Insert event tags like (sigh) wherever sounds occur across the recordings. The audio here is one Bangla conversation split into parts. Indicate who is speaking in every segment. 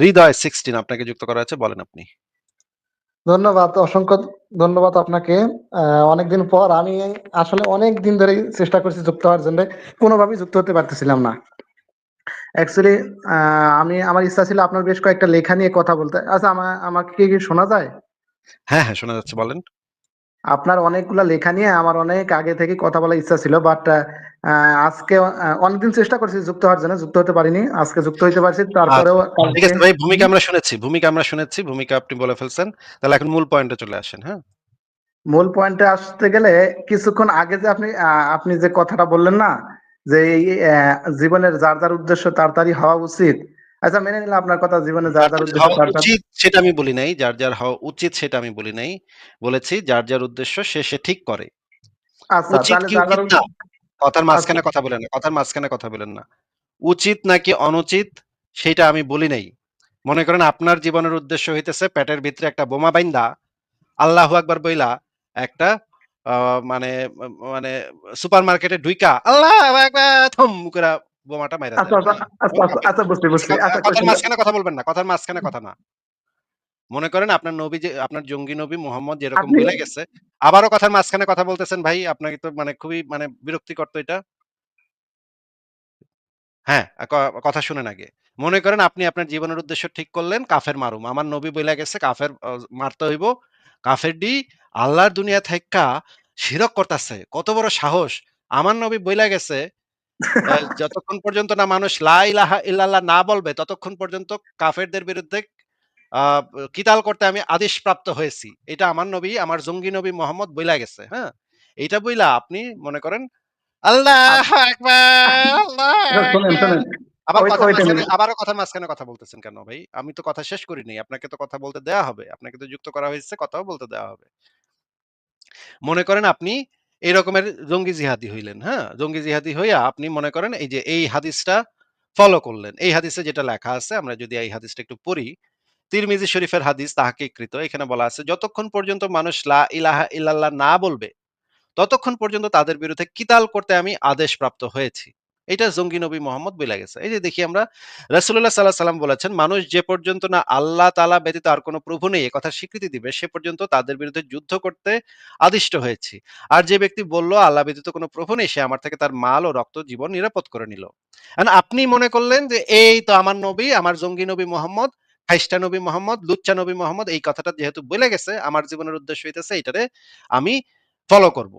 Speaker 1: হৃদয় 16 আপনাকে যুক্ত করা হয়েছে। বলেন আপনি।
Speaker 2: ধন্যবাদ। অসংখ্য ধন্যবাদ আপনাকে। অনেকদিন পর আমি আসলে অনেকদিন ধরেই চেষ্টা করছি যুক্ত হওয়ার জন্যে। কোনভাবেই যুক্ত হতে পারতেছিলাম না। অ্যাকচুয়ালি আমি আমার ইচ্ছা ছিল আপনার বেশ কয়েকটা লেখা নিয়ে কথা বলতে। আচ্ছা আমা আমাকে কি শোনা যায়?
Speaker 1: হ্যাঁ, হ্যাঁ, শোনা যাচ্ছে বলেন।
Speaker 2: আপনার অনেকগুলা লেখা নিয়ে আমার অনেক আগে থেকে কথা বলার ইচ্ছা ছিল। বাট আজকে অনেকদিন চেষ্টা করছি যুক্ত হওয়ার জন্য। যুক্ত হতে পারিনি। আজকে যুক্ত হইতে পারছি। তারপরেও
Speaker 1: আচ্ছা, ঠিক আছে ভাই ভূমিকা আমরা শুনেছি, ভূমিকা আমরা শুনেছি। ভূমিকা আপনি বলে ফেলছেন। তাহলে এখন মূল পয়েন্টে চলে আসেন, হ্যাঁ?
Speaker 2: মূল পয়েন্টে আসতে গেলে কিছুক্ষণ আগে যে আপনি আপনি যে কথাটা বললেন না? যে জীবনের যার, যার উদ্দেশ্য তার, তারই হওয়া উচিত। আচ্ছা মেনে নিলাম আপনার কথা জীবনে যার,
Speaker 1: যার, উচিত সেটা আমি বলি নাই। যার, যার হওয়া উচিত সেটা আমি বলি নাই। বলেছি যার, যার উদ্দেশ্য সে, সে ঠিক করে।
Speaker 2: আচ্ছা তাহলে যার, যার
Speaker 1: কথার
Speaker 2: আচ্ছা।
Speaker 1: মাঝখানে কথা বলেন না। কথার মাঝখানে কথা বলেন না। উচিত নাকি অনুচিত সেইটা আমি বলি নাই। মনে করেন আপনার জীবনের উদ্দেশ্য হইতেছে পেটের ভিতরে একটা বোমা বাইন্দা আল্লাহ আকবার বইলা একটা মানে মানে সুপারমার্কেটে ঢুইকা আল্লাহু থুম কইরা বোমাটা মাইরা
Speaker 2: আচ্ছা, আচ্ছা, আচ্ছা,
Speaker 1: ওকে।
Speaker 2: আচ্ছা। আচ্ছা
Speaker 1: কথার মাঝখানে কথা বলবেন না। কথার মাঝখানে কথা না। মনে করেন আপনার নবী যে আপনার জঙ্গি নবী মুহাম্মদ যেরকম গেছে, আবারও কথার মাঝখানে কথা বলতেছেন ভাই। আপনাকে তো মানে খুবই মানে বিরক্তিকর তো এটা। হ্যাঁ, কথা শুনেন আগে। মনে করেন আপনি আপনার জীবনের উদ্দেশ্য ঠিক করলেন কাফের মারুম। আমার নবী বইলা গেছে কাফের মারতে হইব। কাফেরডি আল্লাহর দুনিয়া থাইক্কা শিরক করতাছে। কত বড় সাহস! আমার নবী বইলা গেছে যতক্ষণ পর্যন্ত না মানুষ লা ইলাহা ইল্লাল্লাহ না বলবে ততক্ষণ পর্যন্ত কাফেরদের বিরুদ্ধে কিতাল করতে আমি আদেশপ্রাপ্ত হয়েছি। এটা আমার নবী, আমার জঙ্গি নবী মোহাম্মদ বইলা গেছে, হ্যাঁ? এইটা বইলা আপনি মনে করেন আল্লাহু। আবার। আবারও কথার মাঝখানে কথা বলতেছেন কেন ভাই? আমি তো কথা শেষ করি নাই। আপনাকে তো কথা বলতে দেয়া হবে। আপনাকে তো যুক্ত করা হয়েছে, কথাও বলতে দেওয়া হবে। মনে করেন আপনি এই রকমের জঙ্গি জিহাদি হইলেন, হ্যাঁ? জঙ্গি জিহাদি হইয়া আপনি মনে করেন এই যে এই হাদিসটা ফলো করলেন। এই হাদিসে যেটা লেখা আছে আমরা যদি এই হাদিসটা একটু পড়ি। তিরমিজি শরীফের হাদিস তাহাকে কৃত এখানে বলা আছে যতক্ষণ পর্যন্ত মানুষ লা ইলাহা ইল্লাল্লাহ না বলবে, ততক্ষণ পর্যন্ত তাদের বিরুদ্ধে কিতাল করতে আমি আদেশ প্রাপ্ত হয়েছি। এটা জঙ্গি নবী মোহাম্মদ বইলা গেছে। এই যে দেখি আমরা রাসূলুল্লাহ সাল্লাল্লাহু আলাইহি সাল্লাম বলেছেন, মানুষ যে পর্যন্ত না আল্লাহ তাআলা ব্যতীত আর কোন প্রভু নেই এ কথার স্বীকৃতি দিবে সে পর্যন্ত তাদের বিরুদ্ধে যুদ্ধ করতে আদিষ্ট হয়েছি। আর যে ব্যক্তি বলল আল্লাহ ব্যতীত কোন প্রভু নেই সে আমার থেকে তার মাল ও রক্ত জীবন নিরাপদ করে নিল। আপনি মনে করলেন যে এই তো আমার নবী, আমার জঙ্গি নবী মোহাম্মদ, খাইস্টা নবী মোহাম্মদ, লুচ্চা নবী মোহাম্মদ এই কথাটা যেহেতু বলে গেছে আমার জীবনের উদ্দেশ্য হইতেছে এইটারে আমি ফলো করব।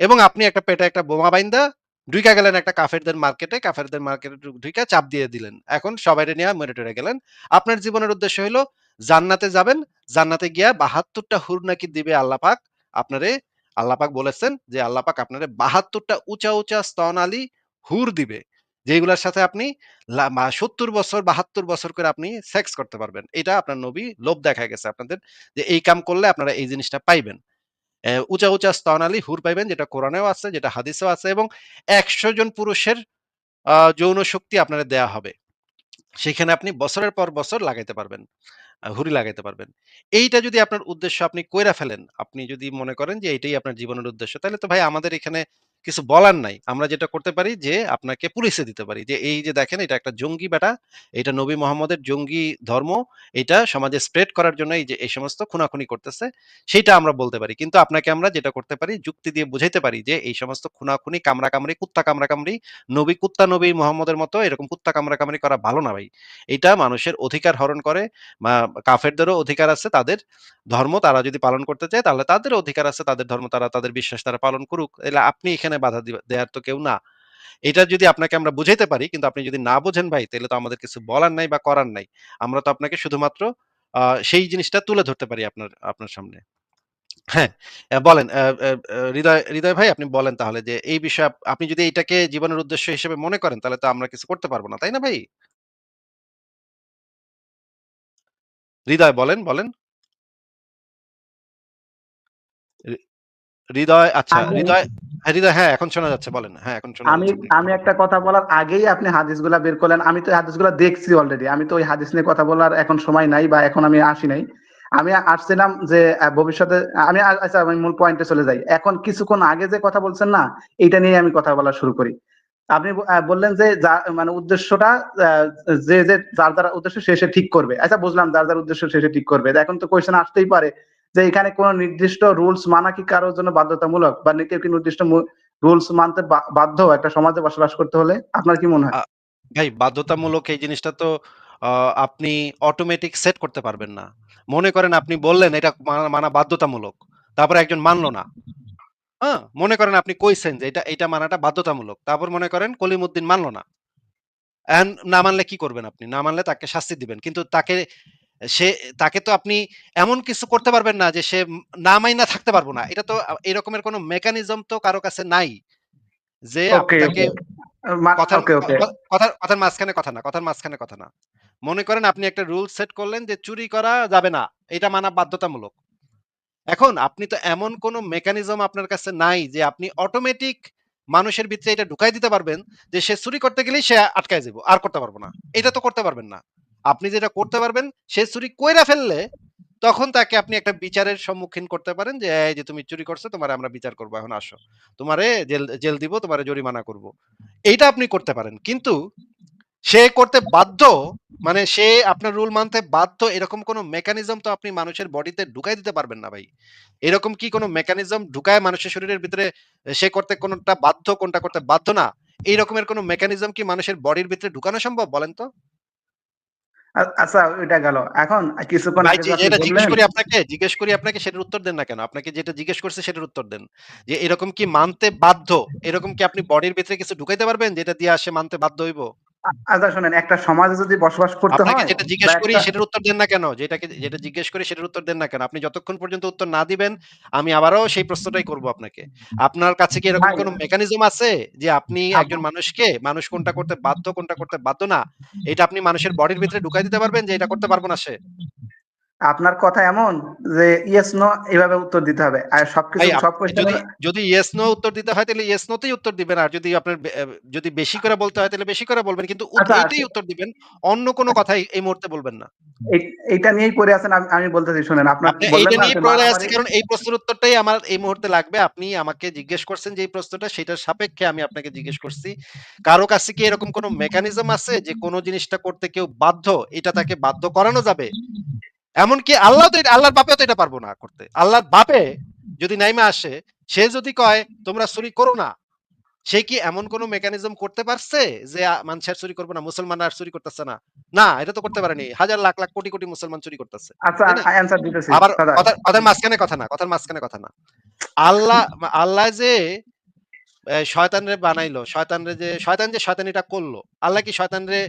Speaker 1: এবং আপনি একটা পেটে একটা বোমা বাইন্দা ঢুইকা গেলেন একটা কাফেরদের মার্কেটে, কাফেরদের মার্কেটে ঢুইকা চাপ দিয়ে দিলেন। এখন সবাইরে নিয়ে মরে টরে গেলেন। আপনার জীবনের উদ্দেশ্য হইল জান্নাতে যাবেন। জান্নাতে গিয়া বাহাত্তরটা হুর নাকি দিবে আল্লাহ পাক। আপনারে আল্লাহ পাক বলেছেন যে আল্লাহ পাক আপনারে ৭২ টা উঁচা, উঁচা স্তনালী হুর দিবে। যেগুলার সাথে আপনি সত্তর বছর ৭২ বছর করে আপনি সেক্স করতে পারবেন। এটা আপনার নবী লোভ দেখা গেছে আপনাদের যে এই কাম করলে আপনারা এই জিনিসটা পাইবেন। উঁচা, উঁচা স্তনালী হুর পাইবেন যেটা কোরআনেও আছে, যেটা হাদিসেও আছে এবং ১০০ জন পুরুষের যৌন শক্তি আপনারা দেয়া হবে। সেখানে আপনি বছরের পর বছর লাগাইতে পারবেন। হুরি লাগাইতে পারবেন। এইটা যদি আপনার উদ্দেশ্য আপনি কইরা ফেলেন, আপনি যদি মনে করেন যে এটাই আপনার জীবনের উদ্দেশ্য, তাহলে তো ভাই আমাদের এখানে কিছু বলার নাই। আমরা যেটা করতে পারি যে আপনাকে পুলিশে দিতে পারি। যে এই যে দেখেন এটা একটা জঙ্গি বেটা, এটা নবী মোহাম্মদের জঙ্গি ধর্ম, এটা সমাজে স্প্রেড করার জন্য এই যে এই সমস্ত খুনাখুনি করতেছে, সেইটা আমরা বলতে পারি। কিন্তু আপনাকে আমরা যেটা করতে পারি যুক্তি দিয়ে বুঝাইতে পারি যে এই সমস্ত খুনাখুনি, কামড়াকামড়ি, কুত্তা কামড়াকামড়ি, নবী কুত্তা নবী মোহাম্মদের মতো এরকম কুত্তা কামরা কামড়াকামড়ি করা ভালো না ভাই। এটা মানুষের অধিকার হরণ করে। মা কাফেরদেরও অধিকার আছে তাদের ধর্ম তারা যদি পালন করতে চায় তাহলে তাদেরও অধিকার আছে তাদের ধর্ম তারা তাদের বিশ্বাস তারা পালন করুক। আপনি এখানে বাধা দিবা দেয়ার তো কেউ না। এটা যদি আপনাকে আমরা বুঝাইতে পারি কিন্তু আপনি যদি না বোঝেন ভাই তাইলে তো আমাদের কিছু বলার নাই বা করার নাই। আমরা তো আপনাকে শুধুমাত্র সেই জিনিসটা তুলে ধরতে পারি আপনার আপনার সামনে। হ্যাঁ, বলেন হৃদয় হৃদয় ভাই আপনি বলেন তাহলে যে এই বিষয়ে আপনি যদি এইটাকে জীবনের উদ্দেশ্য হিসেবে মনে করেন তাহলে তো আমরা কিছু করতে পারব না। তাই না ভাই? হৃদয় বলেন, বলেন। হৃদয় আচ্ছা হৃদয় হ্যাঁ, হ্যাঁ, এখন শোনা যাচ্ছে বলেন। হ্যাঁ, এখন শোনা
Speaker 2: আমি আমি একটা কথা বলার আগেই আপনি হাদিসগুলা বের করলেন। আমি তো হাদিসগুলা দেখছি অলরেডি। আমি তো ওই হাদিস নিয়ে কথা বলার এখন সময় নাই বা এখন আমি আসি নাই। আমি আসছিলাম যে ভবিষ্যতে আমি আচ্ছা আমি মূল পয়েন্টে চলে যাই। এখন কিছুক্ষণ আগে যে কথা বলছেন না, এটা নিয়ে আমি কথা বলা শুরু করি। আপনি বললেন যে মানে উদ্দেশ্যটা আহ, যে যে যার যার উদ্দেশ্য সে সে ঠিক করবে আচ্ছা বুঝলাম যার যার উদ্দেশ্য সে সে ঠিক করবে এখন তো কোয়েশ্চেন আসতেই পারে যে এখানে কোন নির্দিষ্ট রুলস মানা কি কারোর জন্য বাধ্যতামূলক বা কেউ কি নির্দিষ্ট রুলস মানতে বাধ্য একটা সমাজে বসবাস করতে হলে আপনার কি মনে হয়
Speaker 1: ভাই, বাধ্যতামূলক এই জিনিসটা তো আপনি অটোমেটিক সেট করতে পারবেন না। মনে করেন আপনি বললেন এটা মানা বাধ্যতামূলক। তারপরে একজন মানলো না। হ্যাঁ? মনে করেন আপনি কইছেন যে এটা এটা মানাটা বাধ্যতামূলক। তারপর মনে করেন কলিমুদ্দিন মানলো না। না মানলে কি করবেন আপনি? না মানলে তাকে শাস্তি দিবেন। কিন্তু তাকে সে তাকে তো আপনি এমন কিছু করতে পারবেন না যে সে না মাইনা থাকতে পারব না। এটা তো এরকমের কোন মেকানিজম তো কারও কাছে নাই। যে কথার কথার মাঝখানে কথা না, কথার মাঝখানে কথা না। মনে করেন আপনি একটা রুল সেট করলেন যে চুরি করা যাবে না। এটা মানা বাধ্যতামূলক। এখন আপনি তো এমন কোন মেকানিজম আপনার কাছে নাই যে আপনি অটোমেটিক মানুষের ভিতরে এটা ঢুকাই দিতে পারবেন যে সে চুরি করতে গেলেই সে আটকায় যাব। আর করতে পারব না। এটা তো করতে পারবেন না। আপনি যেটা করতে পারবেন সে চুরি কইরা ফেললে তখন তাকে আপনি একটা বিচারের সম্মুখীন করতে পারেন যে, "এই যে তুমি চুরি করছ তোমারে আমরা বিচার করব। এখন আসো। তোমারে জেল জেল দিব, তোমারে জরিমানা করব।" এইটা আপনি করতে পারেন। কিন্তু সে করতে বাধ্য মানে সে আপনার রুল মানতে বাধ্য এরকম কোন মেকানিজম তো আপনি মানুষের বডিতে ঢুকাই দিতে পারবেন না ভাই। এরকম কি কোনো মেকানিজম ঢুকায় মানুষের শরীরের ভিতরে সে করতে কোনটা বাধ্য, কোনটা করতে বাধ্য না। এই রকমের কোন মেকানিজম কি মানুষের বডির ভিতরে ঢুকানো সম্ভব বলেন তো?
Speaker 2: আচ্ছা ওইটা গেল। এখন কিছুক্ষণ
Speaker 1: যেটা জিজ্ঞেস করি আপনাকে জিজ্ঞেস করি আপনাকে সেটার উত্তর দেন না কেন? আপনাকে যেটা জিজ্ঞেস করছে সেটার উত্তর দেন। যে এরকম কি মানতে বাধ্য? এরকম কি আপনি বডির ভিতরে কিছু ঢুকাইতে পারবেন যেটা দিয়ে আসে মানতে বাধ্য হইব?
Speaker 2: আ আচ্ছা শুনেন একটা সমাজে যদি বসবাস করতে হয়
Speaker 1: যেটা জিজ্ঞেস করি সেটার উত্তর দেন না কেন? যেটাকে যেটা জিজ্ঞেস করি সেটার উত্তর দেন না কেন? আপনি যতক্ষণ পর্যন্ত উত্তর না দিবেন আমি আবারও সেই প্রশ্নটাই করব আপনাকে। আপনার কাছে কি এরকম কোনো মেকানিজম আছে যে আপনি একজন মানুষকে মানুষ কোনটা করতে বাধ্য, কোনটা করতে বাধ্য না, এটা আপনি মানুষের বডির ভিতরে ঢুকাই দিতে পারবেন যে এটা করতে পারব না সে?
Speaker 2: আপনার কথা এমন যে ইয়েস নো এভাবে উত্তর দিতে হবে। আর সবকিছু সব
Speaker 1: যদি যদি ইয়েস নো উত্তর দিতে হয় তাহলে ইয়েস নো তেই উত্তর দিবেন। আর যদি আপনার যদি বেশি করে বলতে হয় তাহলে বেশি করে বলবেন। কিন্তু উত
Speaker 2: আচ্ছা
Speaker 1: এইটাই উত্তর দিবেন। অন্য কোন
Speaker 2: আচ্ছা
Speaker 1: কথাই এই মুহূর্তে বলবেন না।
Speaker 2: এইটা নিয়েই পড়ে আছেন আমি বলতেছি শুনেন আপনার
Speaker 1: আপনি
Speaker 2: বললেন
Speaker 1: এইটা
Speaker 2: না
Speaker 1: নিয়েই
Speaker 2: যে
Speaker 1: পড়ে আছি কারণ এই প্রশ্নের উত্তরটাই আমার এই মুহূর্তে লাগবে। আপনি আমাকে জিজ্ঞেস করছেন যে এই প্রশ্নটা সেটার সাপেক্ষে আমি আপনাকে জিজ্ঞেস করছি। কারও কাছে কি এরকম কোনো মেকানিজম আছে যে কোন জিনিসটা করতে কেউ বাধ্য, এটা তাকে বাধ্য করানো যাবে? এমনকি আল্লাহ তো আল্লাহর বাপেও তো এটা পারব না করতে। আল্লাহর বাপে যদি নাইমা আসে, সে যদি কয় তোমরা চুরি করো না, সে কি এমন কোন মেকানিজম করতে পারছে যে আ মানুষ আর চুরি করবে না, মুসলমানরা আর চুরি করতেছে না? না, এটা তো করতে পারেনি। হাজার লাখ, লাখ কোটি, কোটি মুসলমান চুরি করতেছে।
Speaker 2: আচ্ছা
Speaker 1: আবার কথার মাঝখানে কথা না, কথার মাঝখানে কথা না। আল্লাহ আল্লাহ যে শয়তানরে বানাইলো, শয়তানরে যে শয়তান যে শয়তানিটা করল, আল্লাহ কি শয়তানরে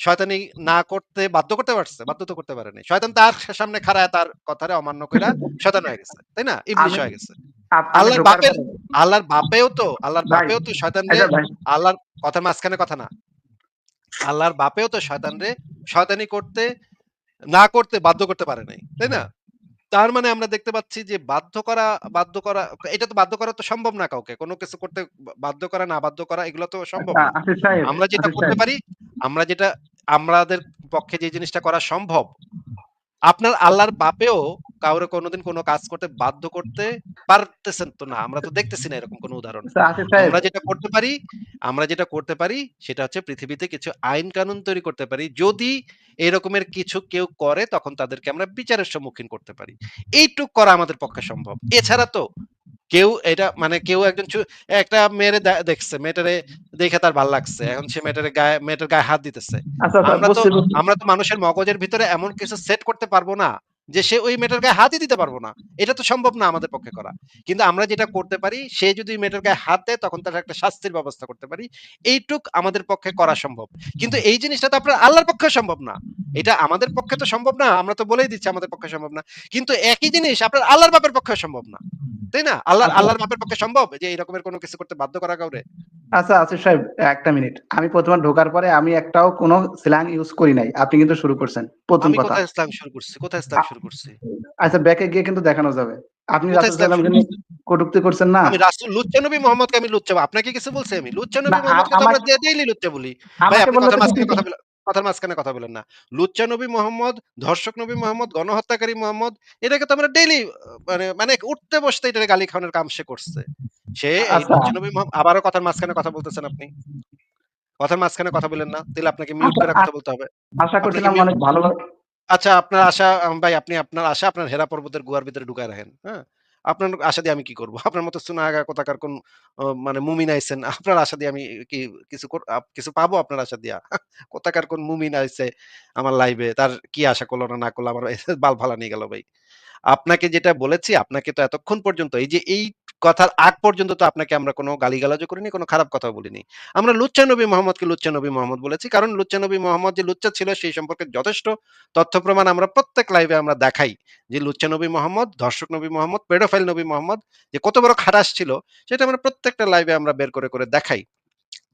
Speaker 1: শয়তানি না করতে বাধ্য করতে পারছে? বাধ্য তো করতে পারে নাই। শয়তান তার সামনে খাড়ায় তার কথারে অমান্য কইরা শয়তান হয়ে গেছে। তাই না? ইবলিস
Speaker 2: আমি
Speaker 1: হয়ে গেছে। আল্লাহর বাপের আল্লাহর বাপেও তো আল্লাহর বাপেও তো শয়তানরে
Speaker 2: আচ্ছা ভাই
Speaker 1: আল্লাহর কথার মাঝখানে কথা না। আল্লাহর বাপেও তো শয়তানরে শয়তানি করতে না করতে বাধ্য করতে পারে নাই। তাই না? তার মানে আমরা দেখতে পাচ্ছি যে বাধ্য করা বাধ্য করা এটা তো বাধ্য করা তো সম্ভব না কাউকে। কোনো কিছু করতে বাধ্য করা, না বাধ্য করা এগুলো তো সম্ভব
Speaker 2: আচ্ছা
Speaker 1: না। আমরা যেটা করতে পারি, আমরা যেটা আমাদের পক্ষে যে জিনিসটা করা সম্ভব, আপনার আল্লাহর বাপেও কাউরে কোনোদিন কোনো কাজ করতে বাধ্য করতে পারতেছেন তো না। আমরা তো দেখতেছি না এরকম কোন উদাহরণ।
Speaker 2: আচ্ছা সাহেব
Speaker 1: আমরা যেটা করতে পারি আমরা যেটা করতে পারি সেটা হচ্ছে পৃথিবীতে কিছু আইন কানুন তৈরি করতে পারি। যদি এরকমের কিছু কেউ করে তখন তাদেরকে আমরা বিচারের সম্মুখীন করতে পারি। এইটুক করা আমাদের পক্ষে সম্ভব। এছাড়া তো কেউ এটা মানে কেউ একজন একটা মেয়ের দেখছে, মেয়েটারে দেখে তার ভালো লাগছে। এখন সে মেয়েটারে গায়ে মেয়েটার গায়ে হাত দিতেছে।
Speaker 2: আচ্ছা আচ্ছা
Speaker 1: আমরা তো। আমরা তো মানুষের মগজের ভিতরে এমন কিছু সেট করতে পারব না যে সে ওই মেয়েটার গায়ে হাতই দিতে পারব না। এটা তো সম্ভব না আমাদের পক্ষে করা। কিন্তু আমরা যেটা করতে পারি সে যদি মেয়েটার গায়ে হাত দেয় তখন তার একটা শাস্তির ব্যবস্থা করতে পারি। এইটুক আমাদের পক্ষে করা সম্ভব। কিন্তু এই জিনিসটা তো আপনার আল্লাহর পক্ষেও সম্ভব না। এটা আমাদের পক্ষে তো সম্ভব না। আমরা তো বলেই দিচ্ছি আমাদের পক্ষে সম্ভব না। কিন্তু একই জিনিস আপনার আল্লাহর বাপের পক্ষেও সম্ভব না। তাই না? আল্লাহর
Speaker 2: আচ্ছা
Speaker 1: আল্লাহর বাপের পক্ষে সম্ভব যে এরকমের কোনো কিছু করতে বাধ্য করা কাউরে?
Speaker 2: আচ্ছা আসিফ সাহেব একটা মিনিট। আমি ১ম এ ঢোকার পরে আমি একটাও কোন স্ল্যাং ইউজ করি নাই। আপনি কিন্তু শুরু করছেন। ১ম
Speaker 1: আমি
Speaker 2: কথা।
Speaker 1: কোথায় ইসলাম শুরু করছি? কোথায় ইসলাম শুরু করছি?
Speaker 2: আচ্ছা ব্যাকে গিয়ে কিন্তু দেখানো যাবে। আপনি রাসূল সাল্লাল্লাহু? কটূক্তি করছেন না?
Speaker 1: আমি রাসূল লুচ্চা নবী মোহাম্মদকে আমি লুচ্চা আপনাকে কিছু বলছি আমি? লুচ্চা নবী মোহাম্মদকে তো
Speaker 2: আমরা
Speaker 1: ডে ডেইলি লুচ্চা বলি। ভাই আপনি কথার মাঝখানে কথা বলে কথার মাঝখানে কথা বলেন না। লুচ্চা নবী মোহাম্মদ, ধর্ষক নবী মোহাম্মদ, গণহত্যাকারী মোহাম্মদ এটাকে তো আমরা ডেইলি মানে মানে উঠতে বসতে এটারে গালি খাওয়ানোর কাম সে করছে। সে
Speaker 2: আচ্ছা।
Speaker 1: লুচ্চা নবী মোহাম আবারও কথার মাঝখানে কথা বলতেছেন আপনি। কথার মাঝখানে কথা বলেন না। তাহলে আপনাকে মিউট করে কথা বলতে হবে।
Speaker 2: আশা করছিলাম অনেক ভালো
Speaker 1: আচ্ছা আপনার আশা ভাই আপনি আপনার আশা আপনার হেরা পর্বতের গুহার ভিতরে ঢুকায় রাখেন। হ্যাঁ? আপনার আশা দিয়ে আমি কি করব? আপনার মতো চুনাহাগা কোথাকার কোন মানে মুমিন আইছেন। আপনার আশা দিয়ে আমি কি কিছু কিছু পাবো আপনার আশা দিয়া? (laughs) কোথাকার কোন মুমিন আইছে আমার লাইভে তার কি আশা করল না, না করল আমার (laughs) বাল ফালা নিয়ে গেল ভাই। আপনাকে যেটা বলেছি আপনাকে তো এতক্ষণ পর্যন্ত এই যে এই কথার আগ পর্যন্ত তো আপনাকে আমরা কোনো গালিগালাজও করিনি, কোনো খারাপ কথা বলিনি। আমরা লুচ্চা নবী মোহাম্মদকে লুচ্চা নবী মোহাম্মদ বলেছি। কারণ লুচ্চা নবী মোহাম্মদ যে লুচ্চা ছিল সেই সম্পর্কে যথেষ্ট তথ্য প্রমাণ আমরা প্রত্যেক লাইভে আমরা দেখাই। যে লুচ্চা নবী মোহাম্মদ, ধর্ষক নবী মোহাম্মদ, পেডোফাইল নবী মোহাম্মদ যে কত বড় খারাস ছিল সেটা আমরা প্রত্যেকটা লাইভে আমরা বের করে, করে দেখাই।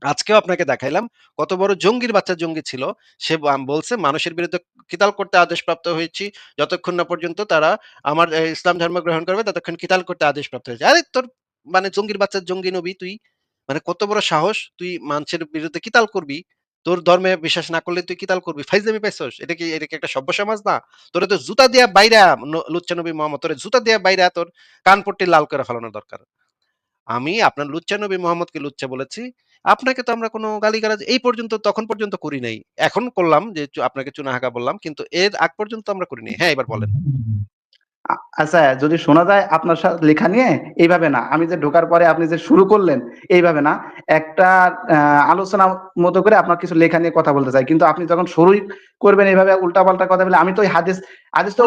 Speaker 1: আজকেও আপনাকে দেখাইলাম কত বড় জঙ্গির বাচ্চা জঙ্গি ছিল। সে বলছে, মানুষের বিরুদ্ধে কিতাল করতে আদেশপ্রাপ্ত হয়েছি। যতক্ষণ না পর্যন্ত তারা আমার ইসলাম ধর্ম গ্রহণ করবে, ততক্ষণ কিতাল করতে আদেশপ্রাপ্ত হয়েছে। আরে, তোর মানে জঙ্গির বাচ্চা জঙ্গি নবী তুই। মানে কত বড় সাহস তুই মানুষের বিরুদ্ধে কিতাল করবি। তোর ধর্মে বিশ্বাস না করলে তুই কিতাল করবি। ফাইজলামি পাইছস? এটা কি এটা কি একটা সভ্য সমাজ না? তোরে তো জুতা দিয়া বাইরা লুচ্চা নবী মোহাম্মদ, তোরে জুতা দিয়া বাইরা তোর কানপট্টি লাল করে ফেলানো দরকার। আমি আপনার লুচ্চা নবী মোহাম্মদকে লুচ্চা বলেছি। আপনাকে তো আমরা কোনো গালিগালাজ এই পর্যন্ত তখন পর্যন্ত করি নাই। এখন করলাম যে আপনাকে চুনাহাগা বললাম। কিন্তু এর আগ পর্যন্ত আমরা করি নাই। হ্যাঁ, এবার বলেন।
Speaker 3: আচ্ছা যদি শোনা যায় আপনার সাথে লেখা নিয়ে এইভাবে না। আমি যে ঢোকার পরে আপনি যে শুরু করলেন এইভাবে না। একটা আলোচনা মতো করে আপনার কিছু লেখা নিয়ে কথা বলতে চাই। কিন্তু আপনি যখন শুরুই করবেন এভাবে উল্টাপাল্টা কথা বলে আমি তো হাদিস হাদিস তো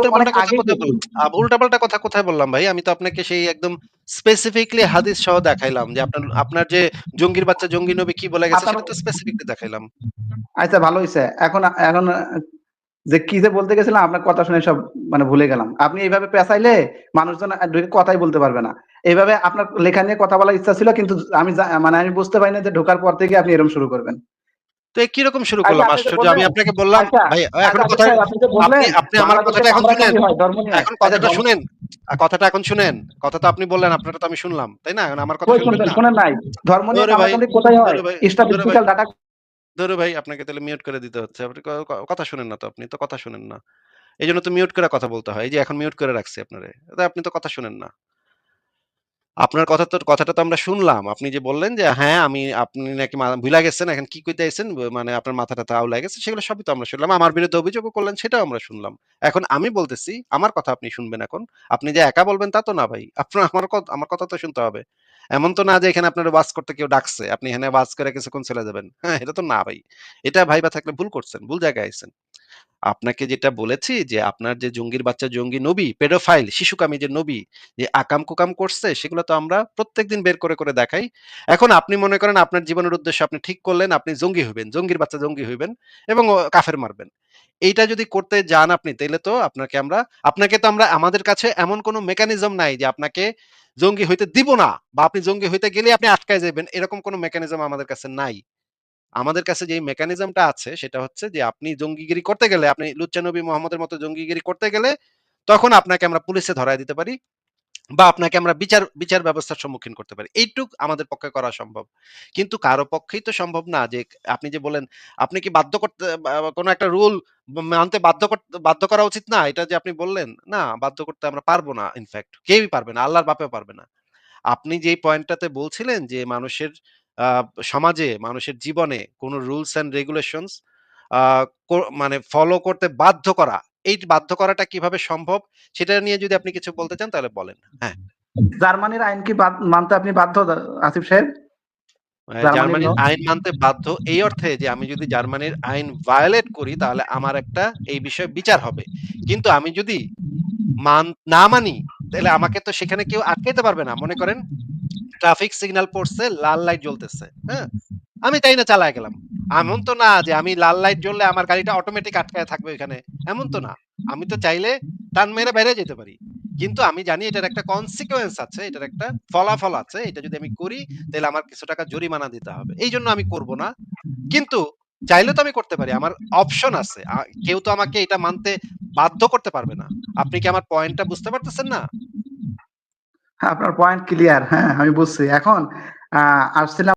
Speaker 1: উল্টাপাল্টা কথা কোথায় বললাম ভাই? আমি তো আপনাকে সেই একদম স্পেসিফিকলি হাদিস সহ দেখাইলাম যে আপনার আপনার যে জঙ্গির বাচ্চা জঙ্গি নবী কি বলে গেছে সেটা তো স্পেসিফিকলি দেখাইলাম।
Speaker 3: আচ্ছা ভালো হইছে। এখন এখন যে কি যে বলতে গেছিলাম আপনার কথা শুনে সব মানে ভুলে গেলাম। আপনি এইভাবে পেঁচাইলে মানুষজন কথাই বলতে পারবে না। এইভাবে আপনার লেখা নিয়ে কথা বলার ইচ্ছা ছিল কিন্তু আমি মানে আমি বুঝতে পারি না যে ঢোকার পর থেকে আপনি এরকম শুরু করবেন।
Speaker 1: তো কীরকম শুরু
Speaker 3: আচ্ছা
Speaker 1: করলাম আশ্চর্য! আমি আপনাকে বললাম
Speaker 3: আচ্ছা,
Speaker 1: ভাই
Speaker 3: আচ্ছা
Speaker 1: এখন কথা
Speaker 3: আপনি
Speaker 1: আপনি আমার কথাটা এখন শুনেন। এখন
Speaker 3: আচ্ছা
Speaker 1: কথাটা শুনেন। কথাটা এখন শুনেন। কথা তো আপনি বললেন আপনারটা তো আমি শুনলাম। তাই না? এখন আমার কথা শুনবেন? না?
Speaker 3: শোনেন নাই। ধর্ম নিয়ে কোথায় হয়? স্ট্যাটিস্টিক্যাল ডাটা
Speaker 1: ধুর ভাই আপনাকে তাহলে মিউট করে দিতে হচ্ছে। আপনি কথা শুনেন না তো আপনি তো কথা শুনেন না। এই জন্য তো মিউট করে কথা বলতে হয়। এই যে এখন মিউট করে রাখছি আপনারে। আপনি তো কথা শুনেন না। আপনার কথা তো কথাটা তো আমরা শুনলাম। আপনি যে বললেন যে হ্যাঁ, আমি আপনি নাকি মা ভুইলা গেছেন এখন কি কইতে আইছেন মানে আপনার মাথা-টাথা আউলায় গেছে সেগুলো সবই তো আমরা শুনলাম। আমার বিরুদ্ধে অভিযোগও করলেন সেটাও আমরা শুনলাম। এখন আমি বলতেছি আমার কথা আপনি শুনবেন এখন। আপনি যে একা বলবেন তা তো না ভাই। আপনার আমার আমার কথা তো শুনতে হবে। এমন তো না যে এখানে আপনার ওয়াজ করতে কেউ ডাকছে। আপনি এখানে ওয়াজ করে কিছুক্ষণ চলে যাবেন। হ্যাঁ, এটা তো না ভাই। এটা ভাইবা থাকলে ভুল করছেন। ভুল জায়গায় আইছেন। আপনাকে যেটা বলেছি যে আপনার যে জঙ্গির বাচ্চা জঙ্গি নবী, পেডোফাইল, শিশুকামী যে নবী, যে আকাম-কুকাম করছে সেগুলো তো আমরা প্রত্যেকদিন বের করে, করে দেখাই। এখন আপনি মনে করেন আপনার জীবনের উদ্দেশ্য আপনি ঠিক করলেন আপনি জঙ্গি হইবেন। জঙ্গির বাচ্চা জঙ্গি হইবেন এবং কাফের মারবেন। এইটা যদি করতে যান আপনি তাইলে তো আপনাকে আমরা আপনাকে তো আমরা আমাদের কাছে এমন কোনো মেকানিজম নাই যে আপনাকে জঙ্গি হইতে দিব না বা আপনি জঙ্গি হইতে গেলে আপনি আটকায় যাইবেন। এরকম কোনো মেকানিজম আমাদের কাছে নাই। আমাদের কাছে যেই মেকানিজমটা আছে সেটা হচ্ছে যে আপনি জঙ্গিগিরি করতে গেলে আপনি লুচ্চা নবী মোহাম্মদের মতো জঙ্গিগিরি করতে গেলে তখন আপনাকে আমরা পুলিশে ধরায় দিতে পারি বা আপনাকে আমরা বিচার বিচার ব্যবস্থার সম্মুখীন করতে পারি। এইটুক আমাদের পক্ষে করা সম্ভব। কিন্তু কারও পক্ষেই তো সম্ভব না যে আপনি যে বললেন, আপনি কি বাধ্য করতে কোন একটা রুল মানতে বাধ্য করতে বাধ্য করা উচিত না? এটা যে আপনি বললেন, না বাধ্য করতে আমরা পারব না ইনফ্যাক্ট কেউই পারবে না। আল্লাহর বাপেও পারবে না। আপনি যেই পয়েন্টটাতে বলছিলেন যে মানুষের সমাজে মানুষের জীবনে কোন রুলস অ্যান্ড রেগুলেশনস মানে ফলো করতে বাধ্য করা। এই বাধ্য করাটা কীভাবে সম্ভব সেটা নিয়ে যদি আপনি কিছু বলতে চান তাহলে বলেন। হ্যাঁ।
Speaker 3: জার্মানির আইন কি মানতে আপনি বাধ্য আসিফ সাহেব? জার্মানির
Speaker 1: আইন মানতে বাধ্য এই অর্থে যে আমি যদি জার্মানির আইন ভায়োলেট করি তাহলে আমার একটা এই বিষয়ে বিচার হবে। কিন্তু আমি যদি মান না মানি তাইলে আমাকে তো সেখানে কেউ আটকাইতে পারবে না। মনে করেন ট্রাফিক সিগন্যাল পড়ছে, লাল লাইট জ্বলতেছে। হ্যাঁ? আমি তাই না চালায়া গেলাম। এমন তো না যে আমি লাল লাইট জ্বললে আমার গাড়িটা অটোমেটিক আটকায়া থাকবে ওইখানে। এমন তো না। আমি তো চাইলে টান মেরে বাইরে যেতে পারি। কিন্তু আমি জানি এটার একটা কনসিকুয়েন্স আছে, এটার একটা ফলাফল আছে। এটা যদি আমি করি তাহলে আমার কিছু টাকা জরিমানা দিতে হবে। এই জন্য আমি করব না। কিন্তু চাইলে তো আমি করতে পারি। আমার অপশন আছে। কেউ তো আমাকে এটা মানতে বাধ্য করতে পারবে না। আপনি কি আমার পয়েন্টটা বুঝতে পারতেছেন না?
Speaker 3: আপনার পয়েন্ট ক্লিয়ার। হ্যাঁ, আমি বুঝছি। এখন আহ আসছিলাম